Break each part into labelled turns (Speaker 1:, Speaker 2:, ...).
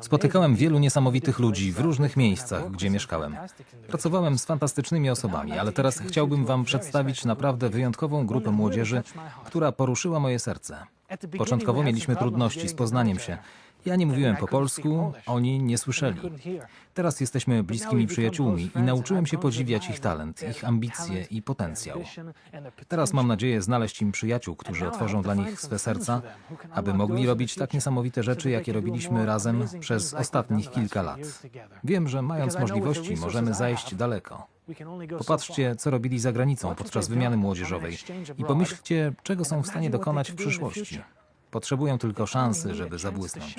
Speaker 1: Spotykałem wielu niesamowitych ludzi w różnych miejscach, gdzie mieszkałem. Pracowałem z fantastycznymi osobami, ale teraz chciałbym Wam przedstawić naprawdę wyjątkową grupę młodzieży, która poruszyła moje serce. Początkowo mieliśmy trudności z poznaniem się. Ja nie mówiłem po polsku, oni nie słyszeli. Teraz jesteśmy bliskimi przyjaciółmi i nauczyłem się podziwiać ich talent, ich ambicje i potencjał. Teraz mam nadzieję znaleźć im przyjaciół, którzy otworzą dla nich swe serca, aby mogli robić tak niesamowite rzeczy, jakie robiliśmy razem przez ostatnich kilka lat. Wiem, że mając możliwości, możemy zajść daleko. Popatrzcie, co robili za granicą podczas wymiany młodzieżowej i pomyślcie, czego są w stanie dokonać w przyszłości. Potrzebują tylko szansy, żeby zabłysnąć.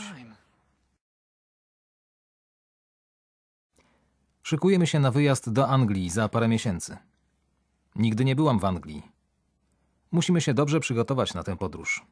Speaker 1: Szykujemy się na wyjazd do Anglii za parę miesięcy. Nigdy nie byłam w Anglii. Musimy się dobrze przygotować na tę podróż.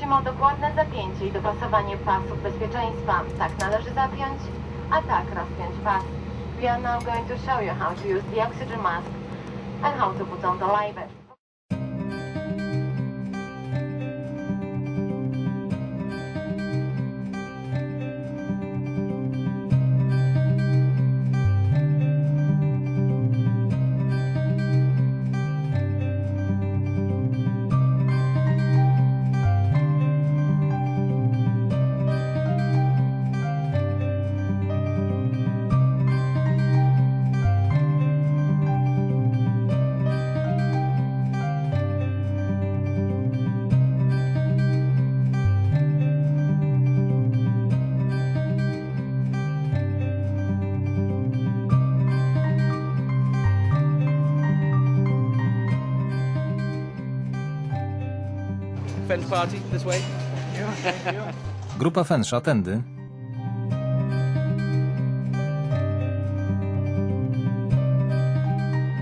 Speaker 2: Prosimy o dokładne zapięcie i dopasowanie pasów bezpieczeństwa. Tak należy zapiąć, a tak rozpiąć pas. We are now going to show you how to use the oxygen mask and how to put on the label.
Speaker 3: Fence party this way.
Speaker 1: Grupa Fensza, tędy.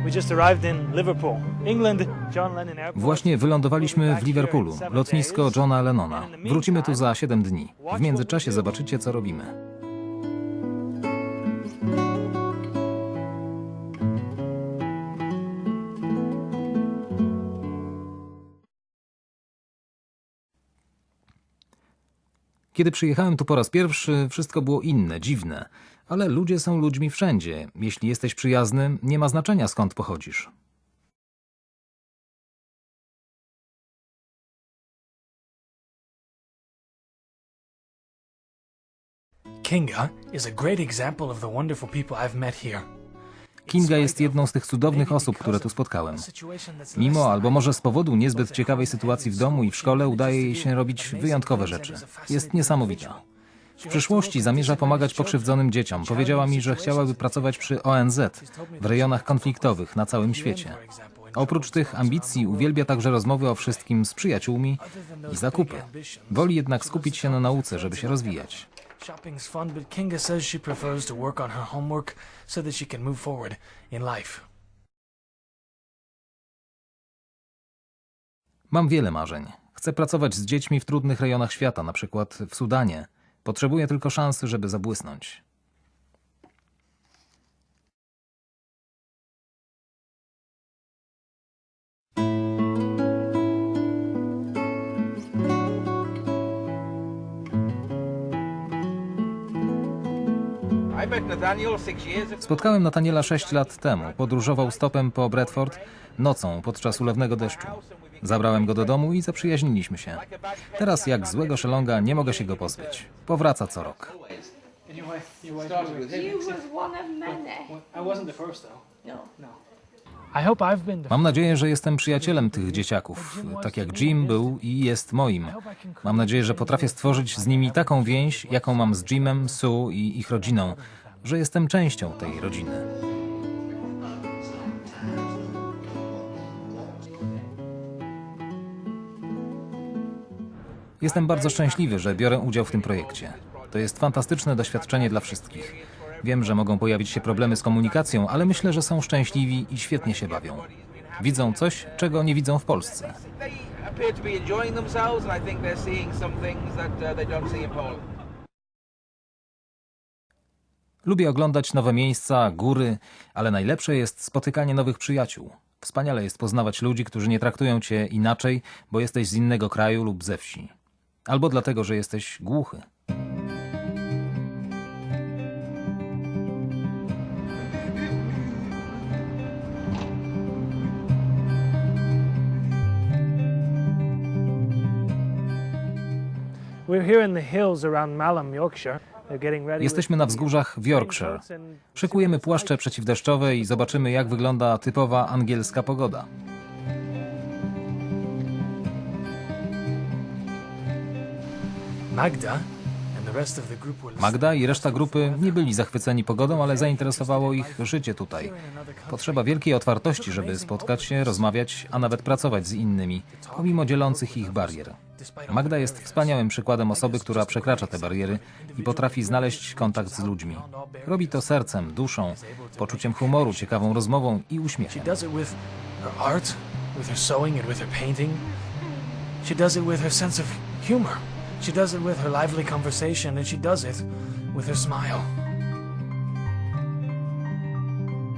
Speaker 4: We just arrived in Liverpool, England. John Lennon Airport.
Speaker 1: Właśnie wylądowaliśmy w Liverpoolu, lotnisko Johna Lennona. Wrócimy tu za 7 dni. W międzyczasie zobaczycie, co robimy. Kiedy przyjechałem tu po raz pierwszy, wszystko było inne, dziwne. Ale ludzie są ludźmi wszędzie. Jeśli jesteś przyjazny, nie ma znaczenia skąd pochodzisz.
Speaker 4: Kinga is a great example of the wonderful people I've met here.
Speaker 1: Kinga jest jedną z tych cudownych osób, które tu spotkałem. Mimo albo może z powodu niezbyt ciekawej sytuacji w domu i w szkole udaje jej się robić wyjątkowe rzeczy. Jest niesamowita. W przyszłości zamierza pomagać pokrzywdzonym dzieciom. Powiedziała mi, że chciałaby pracować przy ONZ w rejonach konfliktowych na całym świecie. Oprócz tych ambicji uwielbia także rozmowy o wszystkim z przyjaciółmi i zakupy. Woli jednak skupić się na nauce, żeby się rozwijać.
Speaker 4: Shopping's fun, but Kinga says she prefers to work on her homework so that she can move forward in life.
Speaker 1: Mam wiele marzeń. Chcę pracować z dziećmi w trudnych rejonach świata, na przykład w Sudanie. Potrzebuję tylko szansy, żeby zabłysnąć. Spotkałem Nataniela 6 lat temu. Podróżował stopem po Bradford nocą podczas ulewnego deszczu. Zabrałem go do domu i zaprzyjaźniliśmy się. Teraz jak złego szelonga nie mogę się go pozbyć. Powraca co rok.
Speaker 5: No.
Speaker 4: The
Speaker 1: Mam nadzieję, że jestem przyjacielem tych dzieciaków, tak jak Jim był i jest moim. Mam nadzieję, że potrafię stworzyć z nimi taką więź, jaką mam z Jimem, Sue i ich rodziną, że jestem częścią tej rodziny. Jestem bardzo szczęśliwy, że biorę udział w tym projekcie. To jest fantastyczne doświadczenie dla wszystkich. Wiem, że mogą pojawić się problemy z komunikacją, ale myślę, że są szczęśliwi i świetnie się bawią. Widzą coś, czego nie widzą w Polsce. Lubię oglądać nowe miejsca, góry, ale najlepsze jest spotykanie nowych przyjaciół. Wspaniale jest poznawać ludzi, którzy nie traktują cię inaczej, bo jesteś z innego kraju lub ze wsi. Albo dlatego, że jesteś głuchy.
Speaker 4: We're here in the hills around Malham, Yorkshire.
Speaker 1: Jesteśmy na wzgórzach w Yorkshire. Szykujemy płaszcze przeciwdeszczowe i zobaczymy, jak wygląda typowa angielska pogoda.
Speaker 4: Magda
Speaker 1: Magda i reszta grupy nie byli zachwyceni pogodą, ale zainteresowało ich życie tutaj. Potrzeba wielkiej otwartości, żeby spotkać się, rozmawiać, a nawet pracować z innymi, pomimo dzielących ich barier. Magda jest wspaniałym przykładem osoby, która przekracza te bariery i potrafi znaleźć kontakt z ludźmi. Robi to sercem, duszą, poczuciem humoru, ciekawą rozmową i uśmiechem.
Speaker 4: She does it with her sense of humor. She does it with her lively conversation, and she does it with her smile.